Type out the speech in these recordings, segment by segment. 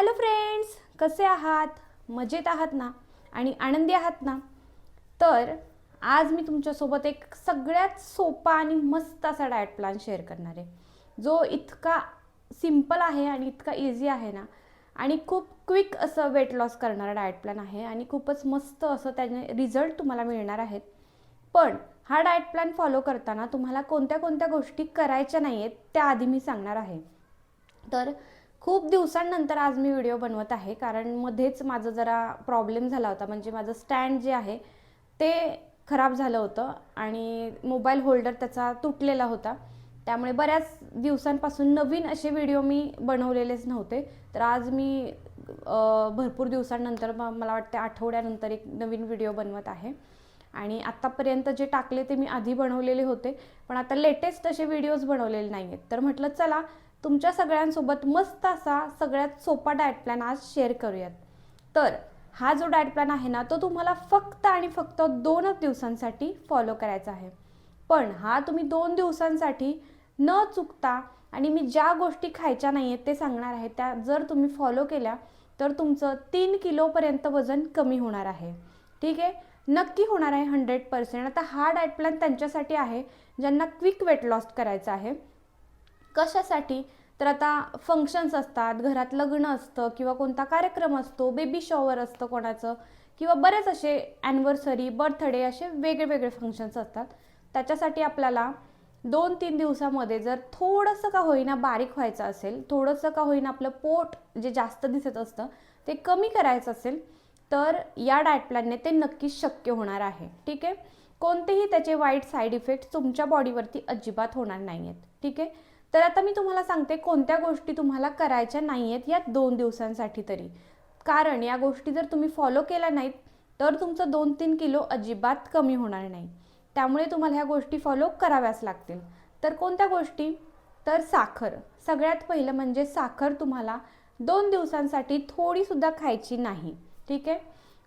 Hello friends कसे आहात? मजेत आहात ना? आणि आनंदी आहात ना? तर आज मी तुमच्यासोबत एक सगळ्यात सोपा आणि मस्त असा डाएट प्लॅन शेअर करणार आहे. जो इतका सिंपल आहे आणि इतका इझी आहे ना? आणि खूप क्विक असं वेट लॉस करणारा डाएट प्लॅन आहे आणि खूपच मस्त असं त्याने रिझल्ट तुम्हाला मिळणार आहेत. पण हा डाएट प्लॅन फॉलो करताना तुम्हाला कोणत्या कोणत्या गोष्टी करायच्या नाही आहेत त्या आधी मी सांगणार आहे. तर खूप दिवसांनंतर आज मी व्हिडिओ बनवत आहे कारण मध्येच माझं जरा प्रॉब्लेम झाला होता. म्हणजे माझं स्टँड जे आहे ते खराब झालं होतं आणि मोबाईल होल्डर त्याचा तुटलेला होता. त्यामुळे बऱ्याच दिवसांपासून नवीन असे व्हिडिओ मी बनवलेलेच नव्हते. तर आज मी भरपूर दिवसांनंतर मला वाटते आठवड्यानंतर एक नवीन व्हिडिओ बनवत आहे. आणि आत्तापर्यंत जे टाकले ते मी आधी बनवलेले होते पण आता लेटेस्ट असे व्हिडिओज बनवलेले नाही आहेत तर म्हटलं चला तुमच्या सगळ्यांसोबत मस्त असा सगळ्यात सोपा डाएट प्लॅन आज शेअर करूयात. तर हा जो डाएट प्लॅन आहे ना तो तुम्हाला फक्त आणि फक्त दोनच दिवसांसाठी फॉलो करायचा आहे. पण हा तुम्ही दोन दिवसांसाठी न चुकता आणि मी ज्या गोष्टी खायच्या नाही आहेत ते सांगणार आहे त्या जर तुम्ही फॉलो केल्या तर तुमचं तीन किलोपर्यंत वजन कमी होणार आहे. ठीक आहे? नक्की होणार आहे हंड्रेड पर्सेंट आता हा डाएट प्लॅन त्यांच्यासाठी आहे ज्यांना क्विक वेट लॉस करायचं आहे. कशासाठी? तर आता फंक्शन्स असतात घरात लग्न असतं किंवा कोणता कार्यक्रम असतो बेबी शॉवर असतं कोणाचं किंवा बरेच असे ॲनिव्हर्सरी बर्थडे असे वेगळे वेगळे फंक्शन्स असतात. त्याच्यासाठी आपल्याला दोन तीन दिवसामध्ये जर थोडंसं का होईना बारीक व्हायचं असेल थोडंसं का होईना आपलं पोट जे जास्त दिसत असतं ते कमी करायचं असेल तर या डाएट प्लॅनने ते नक्कीच शक्य होणार आहे. ठीक आहे? कोणतेही त्याचे वाईट साईड इफेक्ट तुमच्या बॉडीवरती अजिबात होणार नाही आहेत ठीक आहे? तर आता मी तुम्हाला सांगते कोणत्या गोष्टी तुम्हाला करायच्या नाही आहेत या दोन दिवसांसाठी तरी. कारण या गोष्टी जर तुम्ही फॉलो केल्या नाहीत तर तुमचं दोन तीन किलो अजिबात कमी होणार नाही. त्यामुळे तुम्हाला ह्या गोष्टी फॉलो कराव्याच लागतील. तर कोणत्या गोष्टी? तर साखर. सगळ्यात पहिलं म्हणजे साखर तुम्हाला दोन दिवसांसाठी थोडीसुद्धा खायची नाही. ठीक आहे?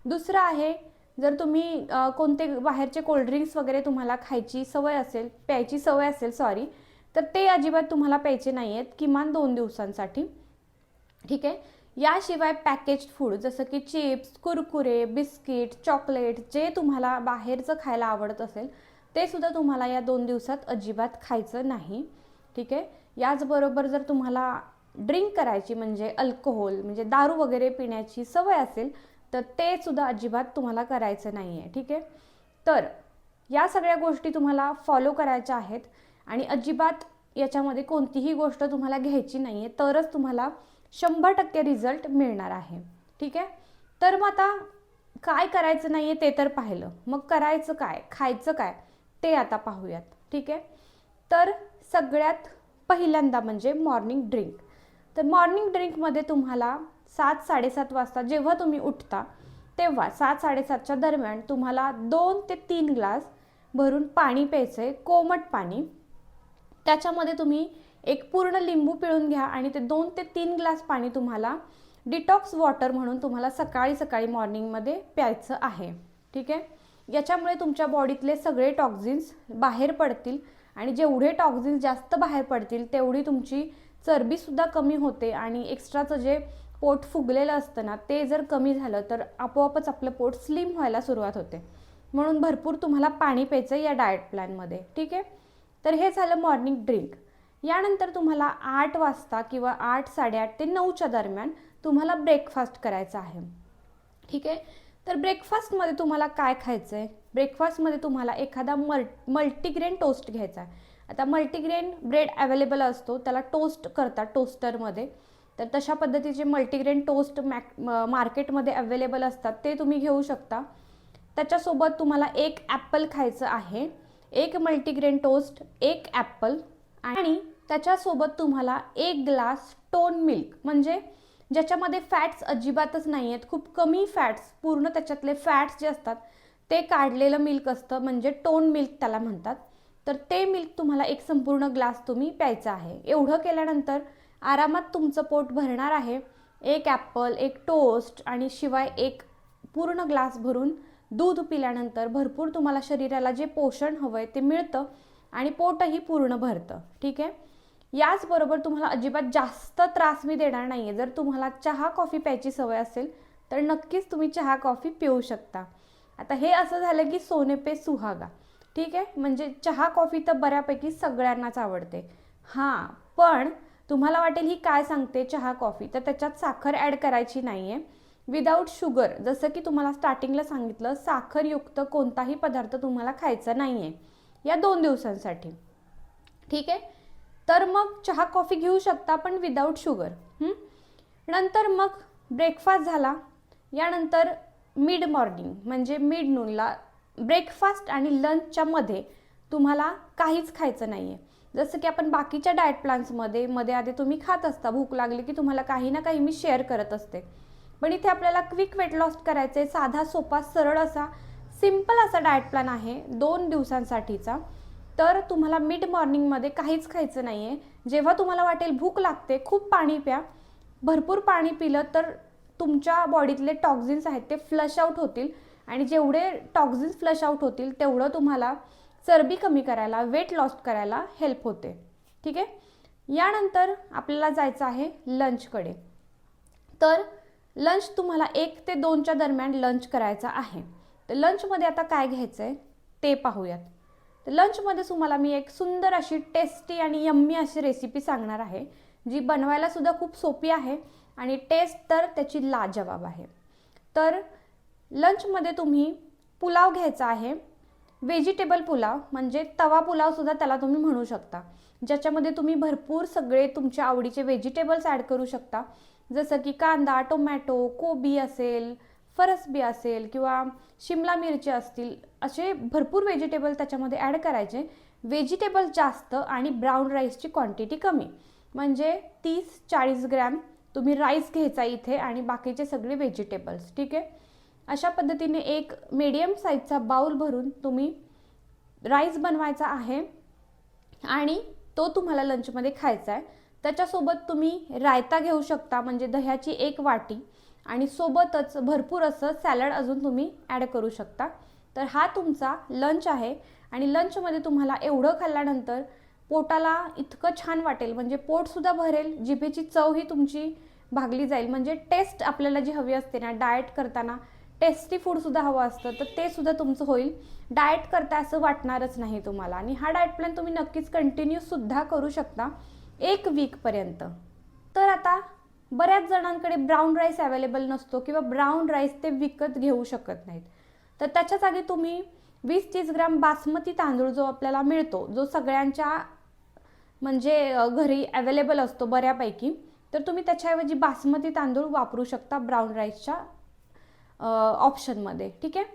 दुसरं आहे जर तुम्ही कोणते बाहेरचे कोल्ड्रिंक्स वगैरे तुम्हाला खायची सवय असेल प्यायची सवय असेल सॉरी तर ते अजिबात तुम्हाला प्यायचे नाही आहेत किमान दोन दिवसांसाठी. ठीक आहे? याशिवाय पॅकेज्ड फूड जसं की चिप्स कुरकुरे बिस्किट चॉकलेट जे तुम्हाला बाहेरचं खायला आवडत असेल ते सुद्धा तुम्हाला या दोन दिवसात अजिबात खायचं नाही. ठीक आहे? याचबरोबर जर तुम्हाला ड्रिंक करायची म्हणजे अल्कोहोल म्हणजे दारू वगैरे पिण्याची सवय असेल तर ते सुद्धा अजिबात तुम्हाला करायचं नाही आहे ठीक आहे? तर या सगळ्या गोष्टी तुम्हाला फॉलो करायच्या आहेत. आणि अजिबात याच्यामध्ये कोणतीही गोष्ट तुम्हाला घ्यायची नाही आहे तरच तुम्हाला शंभर टक्के रिझल्ट मिळणार आहे. ठीक आहे? तर मग आता काय करायचं नाही आहे ते तर पाहिलं. मग करायचं काय? खायचं काय? ते आता पाहूयात. ठीक आहे? तर सगळ्यात पहिल्यांदा म्हणजे मॉर्निंग ड्रिंक तर मॉर्निंग ड्रिंकमध्ये तुम्हाला सात साडेसात वाजता जेव्हा तुम्ही उठता तेव्हा सात साडेसातच्या दरम्यान तुम्हाला दोन ते तीन ग्लास भरून पाणी प्यायचं आहे कोमट पाणी. त्याच्यामध्ये तुम्ही एक पूर्ण लिंबू पिळून घ्या आणि ते दोन ते तीन ग्लास पाणी तुम्हाला डिटॉक्स वॉटर म्हणून तुम्हाला सकाळी सकाळी मॉर्निंगमध्ये प्यायचं आहे. ठीक आहे? याच्यामुळे तुमच्या बॉडीतले सगळे टॉक्झिन्स बाहेर पडतील आणि जेवढे टॉक्झिन्स जास्त बाहेर पडतील तेवढी तुमची चरबीसुद्धा कमी होते आणि एक्स्ट्राचं जे पोट फुगलेलं असतं ना ते जर कमी झालं तर आपोआपच आपलं पोट स्लिम व्हायला सुरुवात होते. म्हणून भरपूर तुम्हाला पाणी प्यायचं या डाएट प्लॅनमध्ये ठीक आहे? तर हे झालं मॉर्निंग ड्रिंक यानंतर तुम्हाला आठ वाजता किंवा आठ साडेआठ ते नऊच्या दरम्यान तुम्हाला ब्रेकफास्ट करायचा आहे. ठीक आहे? तर ब्रेकफास्टमध्ये तुम्हाला काय खायचं आहे ब्रेकफास्टमध्ये तुम्हाला एखादा मल मल्टीग्रेन टोस्ट घ्यायचा आहे. आता मल्टीग्रेन ब्रेड अवेलेबल असतो त्याला टोस्ट करतात टोस्टरमध्ये तर तशा पद्धतीचे मल्टीग्रेन टोस्ट मॅक मार्केटमध्ये अवेलेबल असतात ते तुम्ही घेऊ शकता. त्याच्यासोबत तुम्हाला एक ॲपल खायचं आहे. एक मल्टीग्रेन टोस्ट एक ॲपल आणि त्याच्यासोबत तुम्हाला एक ग्लास टोन मिल्क. म्हणजे ज्याच्यामध्ये फॅट्स अजिबातच नाही आहेत खूप कमी फॅट्स पूर्ण त्याच्यातले फॅट्स जे असतात ते काढलेलं मिल्क असतं. म्हणजे टोन मिल्क त्याला म्हणतात. तर ते मिल्क तुम्हाला एक संपूर्ण ग्लास तुम्ही प्यायचा आहे. एवढं केल्यानंतर आरामात तुमचं पोट भरणार आहे. एक ॲपल एक टोस्ट आणि शिवाय एक पूर्ण ग्लास भरून दूध पिल्यानंतर भरपूर तुम्हाला शरीराला जे पोषण हवं आहे ते मिळतं आणि पोटही पूर्ण भरतं ठीक आहे? याचबरोबर तुम्हाला अजिबात जास्त त्रास मी देणार नाही आहे जर तुम्हाला चहा कॉफी प्यायची सवय असेल तर नक्कीच तुम्ही चहा कॉफी पिऊ शकता. आता हे असं झालं की सोने पे सुहागा ठीक आहे? म्हणजे चहा कॉफी तर बऱ्यापैकी सगळ्यांनाच आवडते. हां पण तुम्हाला वाटेल ही काय सांगते चहा कॉफी? तर त्याच्यात साखर ॲड करायची नाही आहे विदाऊट शुगर जसं की तुम्हाला स्टार्टिंगला सांगितलं साखरयुक्त कोणताही पदार्थ तुम्हाला खायचा नाही आहे या दोन दिवसांसाठी. ठीक आहे? तर मग चहा कॉफी घेऊ शकता पण विदाऊट शुगर नंतर मग ब्रेकफास्ट झाला. यानंतर मिड मॉर्निंग म्हणजे मिड नूनला ब्रेकफास्ट आणि लंचच्या मध्ये तुम्हाला काहीच खायचं नाही आहे जसं की आपण बाकीच्या डाएट प्लॅन्समध्ये मध्ये आधी तुम्ही खात असता. भूक लागली की तुम्हाला काही ना काही मी शेअर करत असते. पण इथे आपल्याला क्विक वेट लॉस करायचं आहे साधा सोपा सरळ असा सिंपल असा डाएट प्लॅन आहे. दोन दिवसांसाठीचा. तर तुम्हाला मिड मॉर्निंगमध्ये काहीच खायचं नाही आहे जेव्हा तुम्हाला वाटेल भूक लागते खूप पाणी प्या. भरपूर पाणी पिलं तर तुमच्या बॉडीतले टॉक्झिन्स आहेत ते फ्लश आउट होतील. आणि जेवढे टॉक्झिन्स फ्लश आउट होतील तेवढं तुम्हाला चरबी कमी करायला वेट लॉस करायला हेल्प होते. ठीक आहे? यानंतर आपल्याला जायचं आहे लंचकडे तर लंच तुम्हाला एक ते दोनच्या दरम्यान लंच करायचा आहे. तर लंचमध्ये आता काय घ्यायचं आहे ते पाहूयात. तर लंचमध्ये तुम्हाला मी एक सुंदर अशी टेस्टी आणि यम्मी अशी रेसिपी सांगणार आहे जी बनवायला सुद्धा खूप सोपी आहे आणि टेस्ट तर त्याची लाजवाब आहे. तर लंचमध्ये तुम्ही पुलाव घ्यायचा आहे. व्हेजिटेबल पुलाव म्हणजे तवा पुलावसुद्धा त्याला तुम्ही म्हणू शकता. ज्याच्यामध्ये तुम्ही भरपूर सगळे तुमच्या आवडीचे व्हेजिटेबल्स ॲड करू शकता. जसं की कांदा टोमॅटो कोबी असेल फरसबी असेल किंवा शिमला मिरची असतील असे भरपूर व्हेजिटेबल त्याच्यामध्ये ॲड करायचे. व्हेजिटेबल जास्त आणि ब्राऊन राईसची क्वांटिटी कमी. म्हणजे तीस चाळीस ग्रॅम तुम्ही राईस घ्यायचा इथे आणि बाकीचे सगळे व्हेजिटेबल्स ठीक आहे? अशा पद्धतीने एक मीडियम साईजचा बाऊल भरून तुम्ही राईस बनवायचा आहे. आणि तो तुम्हाला लंचमध्ये खायचा आहे. त्याच्यासोबत तुम्ही रायता घेऊ शकता म्हणजे दह्याची एक वाटी आणि सोबतच भरपूर असं सॅलड अजून तुम्ही ॲड करू शकता. तर हा तुमचा लंच आहे आणि लंचमध्ये तुम्हाला एवढं खाल्ल्यानंतर पोटाला इतकं छान वाटेल म्हणजे पोटसुद्धा भरेल जिभेची चव ही तुमची भागली जाईल. म्हणजे टेस्ट आपल्याला जी हवी असते ना डाएट करताना टेस्टी फूडसुद्धा हवं असतं तर ते सुद्धा तुमचं होईल. डाएट करता असं वाटणारच नाही तुम्हाला. आणि हा डाएट प्लॅन तुम्ही नक्कीच कंटिन्यूसुद्धा करू शकता एक वीकपर्यंत तर आता बऱ्याच जणांकडे ब्राऊन राईस अवेलेबल नसतो किंवा ब्राऊन राईस ते विकत घेऊ शकत नाहीत. तर त्याच्या जागी तुम्ही वीस तीस ग्राम बासमती तांदूळ जो आपल्याला मिळतो जो सगळ्यांच्या म्हणजे घरी अवेलेबल असतो बऱ्यापैकी तर तुम्ही त्याच्याऐवजी बासमती तांदूळ वापरू शकता ब्राऊन राईसच्या ऑप्शनमध्ये ठीक आहे?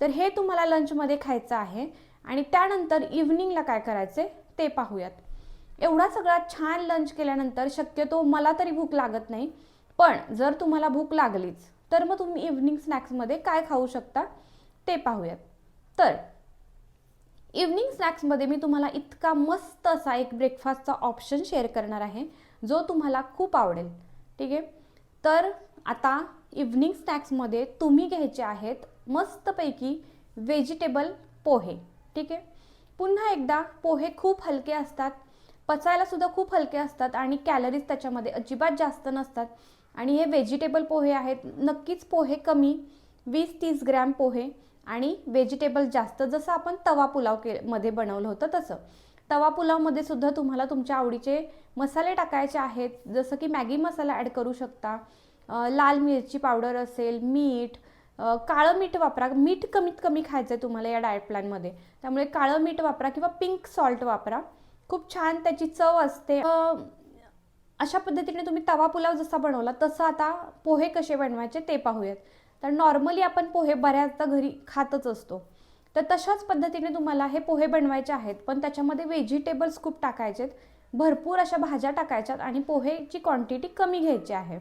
तर हे तुम्हाला लंचमध्ये खायचं आहे आणि त्यानंतर इव्हनिंगला काय करायचं ते पाहूयात. एवढा सगळा छान लंच केल्यानंतर शक्यतो मला तरी भूक लागत नाही पण जर तुम्हाला भूक लागलीच तर मग तुम्ही इव्हनिंग स्नॅक्समध्ये काय खाऊ शकता ते पाहूयात. तर इव्हनिंग स्नॅक्समध्ये मी तुम्हाला इतका मस्त असा एक ब्रेकफास्टचा ऑप्शन शेअर करणार आहे जो तुम्हाला खूप आवडेल ठीक आहे? तर आता इव्हनिंग स्नॅक्समध्ये तुम्ही घ्यायचे आहेत मस्तपैकी व्हेजिटेबल पोहे. ठीक आहे? पुन्हा एकदा पोहे खूप हलके असतात पचायलासुद्धा खूप हलके असतात आणि कॅलरीज त्याच्यामध्ये अजिबात जास्त नसतात. आणि हे व्हेजिटेबल पोहे आहेत नक्कीच पोहे कमी वीस तीस ग्रॅम पोहे आणि व्हेजिटेबल जास्त. जसं आपण तवा पुलाव के मध्ये बनवलं होतं तसं. तवा पुलावमध्ये सुद्धा तुम्हाला तुमच्या आवडीचे मसाले टाकायचे आहेत. जसं की मॅगी मसाला ॲड करू शकता. लाल मिरची पावडर असेल मीठ काळं मीठ वापरा. मीठ कमीत कमी खायचं आहे तुम्हाला या डाएट प्लॅनमध्ये त्यामुळे काळं मीठ वापरा किंवा पिंक सॉल्ट वापरा. खूप छान त्याची चव असते. अशा पद्धतीने तुम्ही तवा पुलाव जसा बनवला तसं आता पोहे कसे बनवायचे ते पाहूयात. तर नॉर्मली आपण पोहे बऱ्याचदा घरी खातच असतो. तर तशाच पद्धतीने तुम्हाला हे पोहे बनवायचे आहेत पण त्याच्यामध्ये व्हेजिटेबल्स खूप टाकायचेत. भरपूर अशा भाज्या टाकायच्यात आणि पोहेची क्वांटिटी कमी घ्यायची आहे.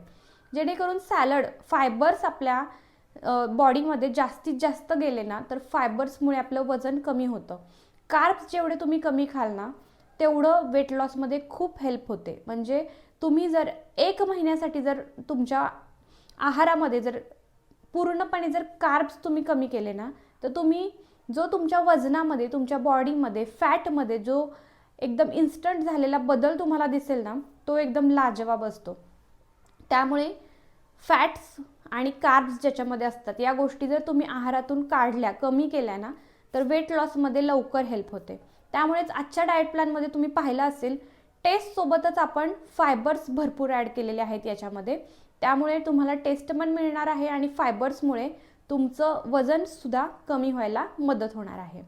जेणेकरून सॅलड फायबर्स आपल्या बॉडीमध्ये जास्तीत जास्त गेले ना तर फायबर्समुळे आपलं वजन कमी होतं. कार्ब्स जेवढे तुम्ही कमी खाल ना तेवढं वेट लॉसमध्ये खूप हेल्प होते. म्हणजे तुम्ही जर एक महिन्यासाठी जर तुमच्या आहारामध्ये जर पूर्णपणे जर कार्ब्स तुम्ही कमी केले ना तर तुम्ही जो तुमच्या वजनामध्ये तुमच्या बॉडीमध्ये फॅटमध्ये जो एकदम इन्स्टंट झालेला बदल तुम्हाला दिसेल ना तो एकदम लाजवाब असतो. त्यामुळे फॅट्स आणि कार्ब्स ज्याच्यामध्ये असतात या गोष्टी जर तुम्ही आहारातून काढल्या कमी केल्या ना तर वेट लॉसमध्ये लवकर हेल्प होते. त्यामुळेच आजच्या डाएट प्लॅनमध्ये तुम्ही पाहिलं असेल टेस्टसोबतच आपण फायबर्स भरपूर ॲड केलेले आहेत याच्यामध्ये. त्यामुळे तुम्हाला टेस्ट पण मिळणार आहे आणि फायबर्समुळे तुमचं वजनसुद्धा कमी व्हायला मदत होणार आहे.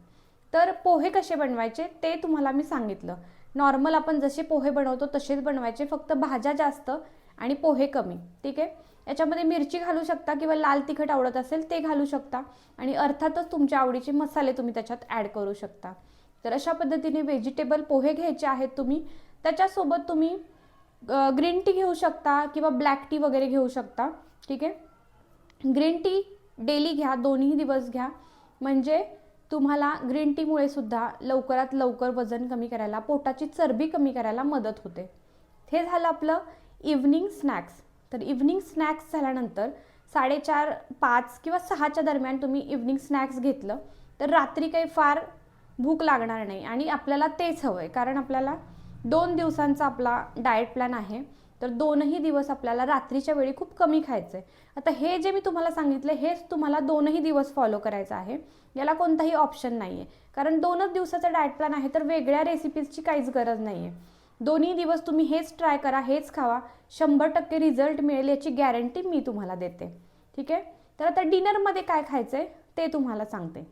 तर पोहे कसे बनवायचे ते तुम्हाला मी सांगितलं. नॉर्मल आपण जसे पोहे बनवतो तसेच बनवायचे फक्त भाज्या जास्त आणि पोहे कमी ठीक आहे? याच्यामध्ये मिरची घालू शकता किंवा लाल तिखट आवडत असेल ते घालू शकता. आणि अर्थातच तुमच्या आवडीचे मसाले तुम्ही त्याच्यात ॲड करू शकता. तर अशा पद्धतीने व्हेजिटेबल पोहे घ्यायचे आहेत तुम्ही. त्याच्यासोबत तुम्ही ग्रीन टी घेऊ शकता किंवा ब्लॅक टी वगैरे घेऊ शकता ठीक आहे? ग्रीन टी डेली घ्या दोन्ही दिवस घ्या. म्हणजे तुम्हाला ग्रीन टीमुळे सुद्धा लवकरात लवकर वजन कमी करायला पोटाची चरबी कमी करायला मदत होते. हे झालं आपलं इव्हनिंग स्नॅक्स तर इव्हनिंग स्नॅक्स झाल्यानंतर साडेचार पाच किंवा सहाच्या दरम्यान तुम्ही इव्हनिंग स्नॅक्स घेतलं तर रात्री काही फार भूक लागणार नाही आणि आपल्याला तेच हवं आहे कारण आपल्याला दोन दिवसांचा आपला डाएट प्लॅन आहे. तर दोनही दिवस आपल्याला रात्रीच्या वेळी खूप कमी खायचं आहे आता हे जे मी तुम्हाला सांगितलं हेच तुम्हाला दोनही दिवस फॉलो करायचं आहे. याला कोणताही ऑप्शन नाही आहे कारण दोनच दिवसाचा डाएट प्लॅन आहे तर वेगळ्या रेसिपीजची काहीच गरज नाही आहे दोन्ही दिवस तुम्ही हेच ट्राय करा हेच खावा. शंभर टक्के रिझल्ट मिळेल याची गॅरंटी मी तुम्हाला देते. ठीक आहे? तर आता डिनरमध्ये काय खायचं आहे ते तुम्हाला सांगते.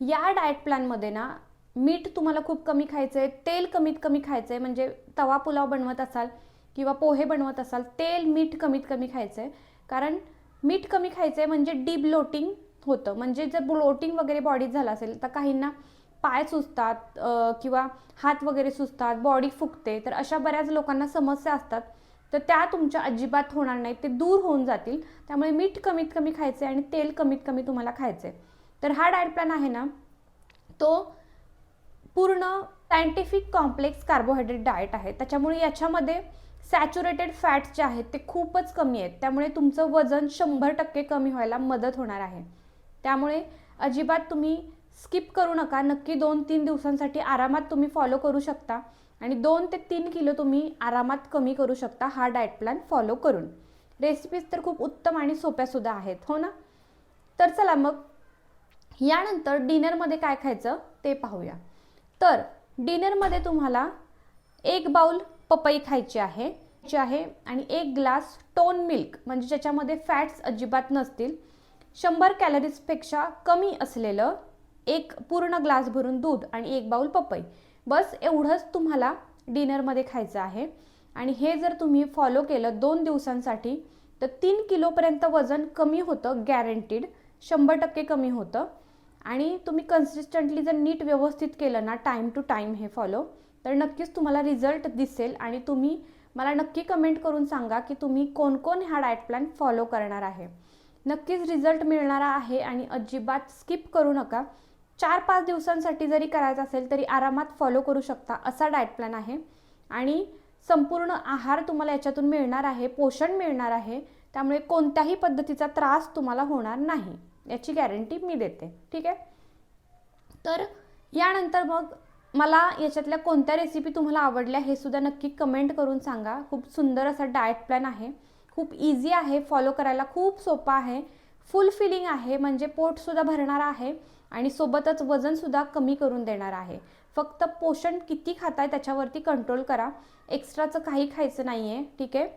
या डाएट प्लॅनमध्ये ना मीठ तुम्हाला खूप कमी खायचं आहे तेल कमीत कमी खायचं आहे म्हणजे तवा पुलाव बनवत असाल किंवा पोहे बनवत असाल तेल मीठ कमीत कमी खायचं आहे कारण मीठ कमी खायचं आहे म्हणजे डीप ब्लोटिंग होतं. म्हणजे जर ब्लोटिंग वगैरे बॉडीत झालं असेल तर काहींना पाय सुचतात किंवा हात वगैरे सुचतात बॉडी फुगते तर अशा बऱ्याच लोकांना समस्या असतात. तर त्या तुमच्या अजिबात होणार नाहीत ते दूर होऊन जातील. त्यामुळे मीठ कमीत कमी खायचं आहे आणि तेल कमीत कमी तुम्हाला खायचं आहे तर हा डाएट प्लॅन आहे ना तो पूर्ण सायंटिफिक कॉम्प्लेक्स कार्बोहायड्रेट डाएट आहे. त्याच्यामुळे याच्यामध्ये सॅच्युरेटेड फॅट्स जे आहेत ते खूपच कमी आहेत. त्यामुळे तुमचं वजन शंभर टक्के कमी व्हायला मदत होणार आहे. त्यामुळे अजिबात तुम्ही स्किप करू नका. नक्की दोन तीन दिवसांसाठी आरामात तुम्ही फॉलो करू शकता. आणि दोन ते तीन किलो तुम्ही आरामात कमी करू शकता हा डाएट प्लॅन फॉलो करून. रेसिपीज तर खूप उत्तम आणि सोप्यासुद्धा आहेत. हो ना? तर चला मग यानंतर डिनरमध्ये काय खायचं ते पाहूया. तर डिनरमध्ये तुम्हाला एक बाउल पपई खायची आहे. जी आहे आणि एक ग्लास टोन मिल्क म्हणजे ज्याच्यामध्ये फॅट्स अजिबात नसतील शंभर कॅलरीजपेक्षा कमी असलेलं एक पूर्ण ग्लास भरून दूध आणि एक बाऊल पपई. बस एवढंच तुम्हाला डिनरमध्ये खायचं आहे. आणि हे जर तुम्ही फॉलो केलं दोन दिवसांसाठी तर तीन किलोपर्यंत वजन कमी होतं गॅरंटीड शंभर टक्के कमी होतं. आणि तुम्ही कन्सिस्टंटली जर नीट व्यवस्थित केलं ना टाईम टू टाईम हे फॉलो तर नक्कीच तुम्हाला रिझल्ट दिसेल. आणि तुम्ही मला नक्की कमेंट करून सांगा की तुम्ही कोण कोण हा डाएट प्लॅन फॉलो करणार आहे. नक्कीच रिझल्ट मिळणारा आहे आणि अजिबात स्किप करू नका. चार पाच दिवसांसाठी जरी करायचं असेल तरी आरामात फॉलो करू शकता. असा डाएट प्लॅन आहे. आणि संपूर्ण आहार तुम्हाला याच्यातून मिळणार आहे पोषण मिळणार आहे. त्यामुळे कोणत्याही पद्धतीचा त्रास तुम्हाला होणार नाही. याची गॅरंटी मी देते. ठीक आहे? तर यानंतर मग मला याच्यातल्या कोणत्या रेसिपी तुम्हाला आवडल्या हे सुद्धा नक्की कमेंट करून सांगा. खूप सुंदर असा डाएट प्लॅन आहे. खूप इझी आहे. फॉलो करायला खूप सोपा आहे. फुल फिलिंग आहे. म्हणजे पोटसुद्धा भरणारा आहे. आणि सोबतच वजनसुद्धा कमी करून देणार आहे. फक्त पोषण किती खाताय त्याच्यावरती कंट्रोल करा. एक्स्ट्राचं काही खायचं नाही आहे ठीक आहे?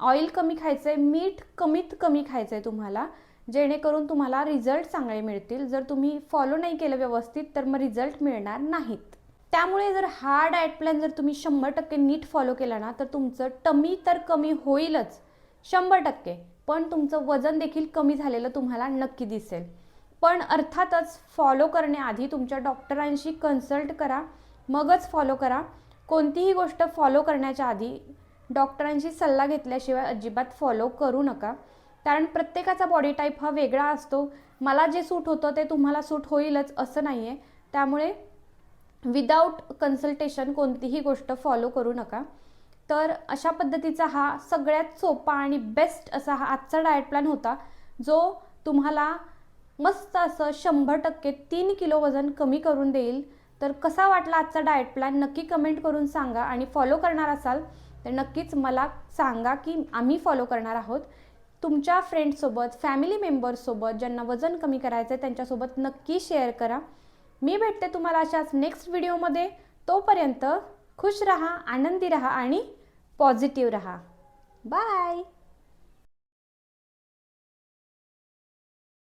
ऑइल कमी खायचं आहे मीठ कमीत कमी खायचं आहे तुम्हाला जेणेकरून तुम्हाला रिझल्ट चांगले मिळतील. जर तुम्ही फॉलो नाही केलं व्यवस्थित तर मग रिझल्ट मिळणार नाहीत. त्यामुळे जर हा डाएट प्लॅन जर तुम्ही शंभर टक्के नीट फॉलो केला ना तर तुमचं टमी तर कमी होईलच. शंभर टक्के. पण तुमचं वजन देखील कमी झालेलं तुम्हाला नक्की दिसेल. पण अर्थातच फॉलो करण्याआधी तुमच्या डॉक्टरांशी कन्सल्ट करा मगच फॉलो करा. कोणतीही गोष्ट फॉलो करण्याच्या आधी डॉक्टरांशी सल्ला घेतल्याशिवाय अजिबात फॉलो करू नका. कारण प्रत्येकाचा बॉडी टाईप हा वेगळा असतो. मला जे सूट होतं ते तुम्हाला सूट होईलच असं नाही आहे त्यामुळे विदाऊट कन्सल्टेशन कोणतीही गोष्ट फॉलो करू नका. तर अशा पद्धतीचा हा सगळ्यात सोपा आणि बेस्ट असा हा आजचा डाएट प्लॅन होता जो तुम्हाला मस्त असं शंभर टक्के तीन किलो वजन कमी करून देईल. तर कसा वाटला आजचा डाएट प्लॅन नक्की कमेंट करून सांगा आणि फॉलो करणार असाल तर नक्कीच मला सांगा की आम्ही फॉलो करणार आहोत. तुमच्या फ्रेंडसोबत फॅमिली मेंबर्ससोबत ज्यांना वजन कमी करायचं आहे त्यांच्यासोबत नक्की शेअर करा. मी भेटते तुम्हाला अशाच नेक्स्ट व्हिडिओमध्ये तोपर्यंत खुश रहा आनंदी रहा आणि पॉझिटिव्ह रहा. बाय